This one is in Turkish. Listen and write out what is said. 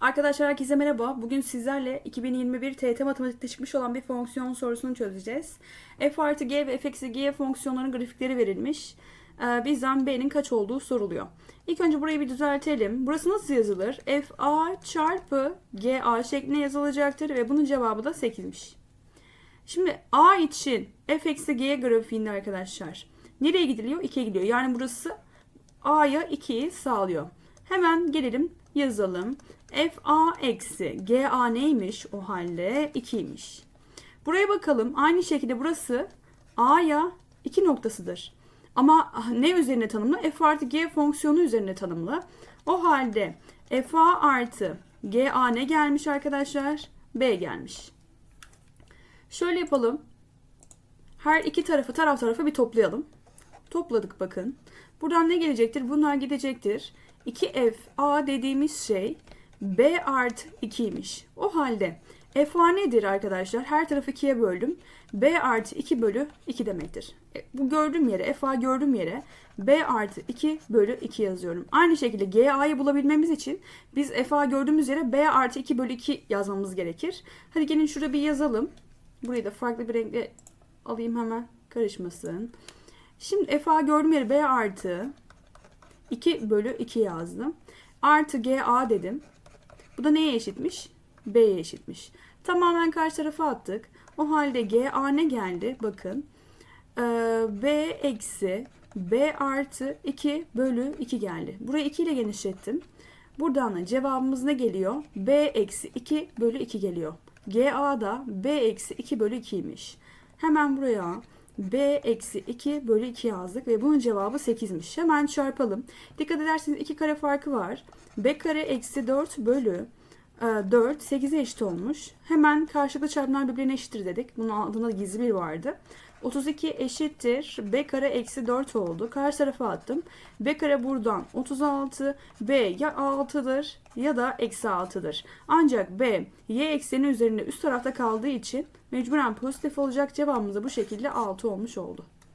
Arkadaşlar herkese merhaba. Bugün sizlerle 2021 TYT Matematik'te çıkmış olan bir fonksiyon sorusunu çözeceğiz. f artı g ve f eksi g fonksiyonlarının grafikleri verilmiş. Ee, bizden b'nin kaç olduğu soruluyor. İlk önce burayı bir düzeltelim. Burası nasıl yazılır? f a çarpı g a şeklinde yazılacaktır ve bunun cevabı da 8'miş. Şimdi a için f eksi g grafiğinde arkadaşlar nereye gidiliyor? 2'ye gidiyor. Yani burası a'ya 2'yi sağlıyor. Hemen gelelim yazalım. FA eksi GA neymiş o halde? 2'ymiş. Buraya bakalım. Aynı şekilde burası A'ya 2 noktasıdır. Ama ne üzerine tanımlı? F artı G fonksiyonu üzerine tanımlı. O halde FA artı GA ne gelmiş arkadaşlar? B gelmiş. Şöyle yapalım. Her iki tarafı taraf tarafa bir toplayalım. Topladık bakın. Buradan ne gelecektir? Bunlar gidecektir. 2FA dediğimiz şey B artı 2'ymiş. O halde FA nedir arkadaşlar? Her tarafı 2'ye böldüm. B artı 2 bölü 2 demektir. E, bu gördüğüm yere, FA gördüğüm yere B artı 2 bölü 2 yazıyorum. Aynı şekilde GA'yı bulabilmemiz için biz FA gördüğümüz yere B artı 2 bölü 2 yazmamız gerekir. Hadi gelin şurada bir yazalım. Burayı da farklı bir renkle alayım hemen karışmasın. Şimdi FA gördüğüm yere B artı 2 bölü 2 yazdım. Artı GA dedim. Bu da neye eşitmiş? B'ye eşitmiş. Tamamen karşı tarafa attık. O halde GA ne geldi? Bakın. Ee, B eksi B artı 2 bölü 2 geldi. Burayı 2 ile genişlettim. Buradan da cevabımız ne geliyor? B eksi 2 bölü 2 geliyor. GA da B eksi 2 bölü 2'ymiş. Hemen buraya B eksi 2 bölü 2 yazdık ve bunun cevabı 8'miş. Hemen çarpalım. Dikkat ederseniz 2 kare farkı var. B kare eksi 4 bölü 4 8'e eşit olmuş. Hemen karşılıklı çarpımlar birbirine eşittir dedik. Bunun altında gizli bir vardı. 32 eşittir. B kare eksi 4 oldu. Karşı tarafa attım. B kare buradan 36. B ya 6'dır ya da eksi 6'dır. Ancak B y ekseni üzerinde üst tarafta kaldığı için mecburen pozitif olacak. Cevabımız da bu şekilde 6 olmuş oldu.